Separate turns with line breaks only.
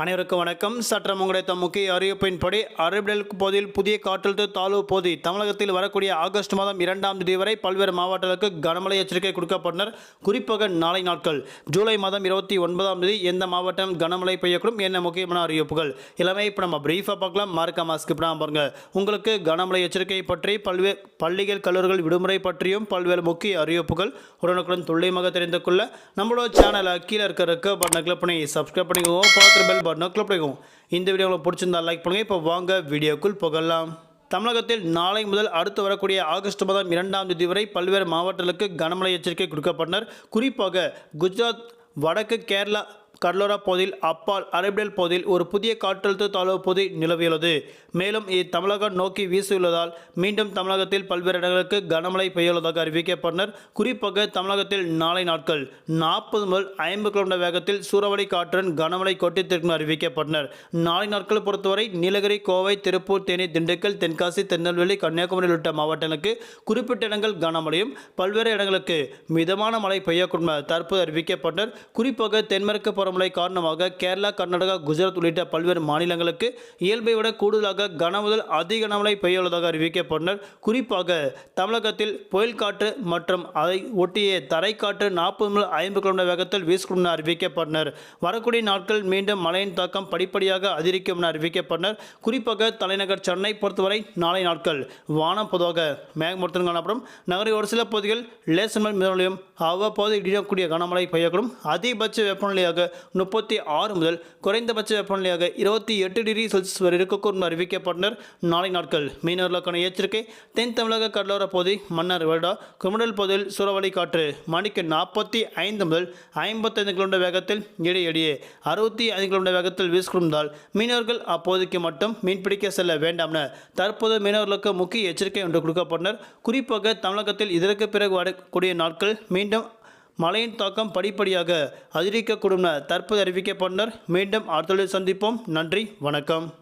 அனைவருக்கும் வணக்கம். சற்றம் உங்களுடைய முக்கிய அறிவிப்பின்படி அரபிடல் பகுதியில் புதிய காற்றழுத்த தாழ்வு பகுதி தமிழகத்தில் வரக்கூடிய ஆகஸ்ட் மாதம் இரண்டாம் தேதி வரை பல்வேறு மாவட்டங்களுக்கு கனமழை எச்சரிக்கை கொடுக்கப்பட்டனர். குறிப்பாக நாளை நாட்கள் ஜூலை மாதம் இருபத்தி ஒன்பதாம் தேதி எந்த மாவட்டம் கனமழை பெய்யக்கூடும் என்ன முக்கியமான அறிவிப்புகள். எல்லாமே இப்போ நம்ம பிரீஃபாக பார்க்கலாம். மார்க்க மாஸ்க் இப்போ பாருங்க. உங்களுக்கு கனமழை எச்சரிக்கை பற்றி பல்வேறு பள்ளிகள் கல்லூரிகள் விடுமுறை பற்றியும் பல்வேறு முக்கிய அறிவிப்புகள் உடனுக்குடன் துல்லியமாக தெரிந்து கொள்ள நம்மளோட சேனலை கீழே இருக்க பட்டனை கிளிக் பண்ணி சப்ஸ்கிரைப் பண்ணிக்கோங்க. பார்த்து பெல் பட்டனை கிளிக் பண்ணிக்கோங்க. இந்த வீடியோ உங்களுக்கு பிடிச்சிருந்தா லைக் பண்ணுங்கள் இப்போ வாங்க வீடியோக்குள் புகழலாம் தமிழகத்தில் நாளை முதல் அடுத்து வரக்கூடிய ஆகஸ்ட் மாதம் இரண்டாம் தேதி வரை பல்வேறு மாவட்டங்களுக்கு கனமழை எச்சரிக்கை கொடுக்கப்பட்டனர். குறிப்பாக குஜராத் வடக்கு கேரளா கடலோர பகுதியில் அப்பால் அரபிடல் பகுதியில் ஒரு புதிய காற்றழுத்த தாழ்வு பகுதி நிலவியுள்ளது. மேலும் இது தமிழகம் நோக்கி வீசியுள்ளதால் மீண்டும் தமிழகத்தில் பல்வேறு இடங்களுக்கு கனமழை பெய்யுள்ளதாக அறிவிக்கப்பட்டனர் குறிப்பாக தமிழகத்தில் நாளை நாட்கள் நாற்பது முதல் ஐம்பது கிலோமீட்டர் வேகத்தில் சூறாவளி காற்றுடன் கனமழை கொட்டித்திருக்கும் அறிவிக்கப்பட்டனர் நாளை நாட்கள் பொறுத்தவரை நீலகிரி கோவை திருப்பூர் தேனி திண்டுக்கல் தென்காசி திருநெல்வேலி கன்னியாகுமரி உள்ளிட்ட மாவட்டங்களுக்கு குறிப்பிட்ட இடங்கள் கனமழையும் பல்வேறு இடங்களுக்கு மிதமான மழை பெய்யக்கூடும் தற்போது அறிவிக்கப்பட்டனர். குறிப்பாக தென்மேற்கு பருவமழை காரணமாக கேரளா கர்நாடகா குஜராத் உள்ளிட்ட பல்வேறு மாநிலங்களுக்கு இயல்பை விட கூடுதலாக கனமுதல் அதிக கனமழை பெய்யுள்ளதாக அறிவிக்கப்பட்டனர். குறிப்பாக தமிழகத்தில் புயல் காற்று மற்றும் அதை ஒட்டிய தரைக்காற்று நாற்பது முதல் ஐம்பது கிலோமீட்டர் வேகத்தில் வீசக்கூடும் என அறிவிக்கப்பட்டனர். வரக்கூடிய நாட்கள் மீண்டும் மழையின் தாக்கம் படிப்படியாக அதிகரிக்கும் என அறிவிக்கப்பட்டனர். குறிப்பாக தலைநகர் சென்னை பொறுத்தவரை நாளை நாட்கள் வானம் பொதுவாக மேகமூர்த்தம் காணப்படும். நகரின் ஒரு சில பகுதிகள் லேசமல் மிதமலையும் அவ்வப்போது இடியக்கூடிய கனமழை பெய்யக்கூடும். அதிகபட்ச வெப்பநிலையாக முப்பத்தி ஆறு முதல் குறைந்தபட்ச வெப்பநிலையாக இருபத்தி எட்டு டிகிரி செல்சியஸ் வரை இருக்கக்கூடும் அறிவிக்கப்பட்டனர். நாளை நாட்கள் மீனவர்களுக்கான எச்சரிக்கை. தென் தமிழக கடலோர பகுதி மன்னார் வருடா குமடல் பகுதியில் சூறாவளி காற்று மணிக்கு நாற்பத்தி ஐந்து முதல் ஐம்பத்தைந்து கிலோமீட்டர் வேகத்தில் இடையிடையே அறுபத்தி ஐந்து கிலோமீட்டர் வேகத்தில் வீசுகிறதால் மீனவர்கள் அப்போதைக்கு மட்டும் மீன்பிடிக்க செல்ல வேண்டாம் என தற்போது மீனவர்களுக்கு முக்கிய எச்சரிக்கை ஒன்று கொடுக்கப்பட்டனர். குறிப்பாக தமிழகத்தில் இதற்கு பிறகு வரக்கூடிய நாட்கள் மீண்டும் மழையின் தாக்கம் படிப்படியாக அதிகரிக்கக்கூடும் என தற்போது அறிவிக்கப்பட்டனர். மீண்டும் அடுத்த சந்திப்போம். நன்றி. வணக்கம்.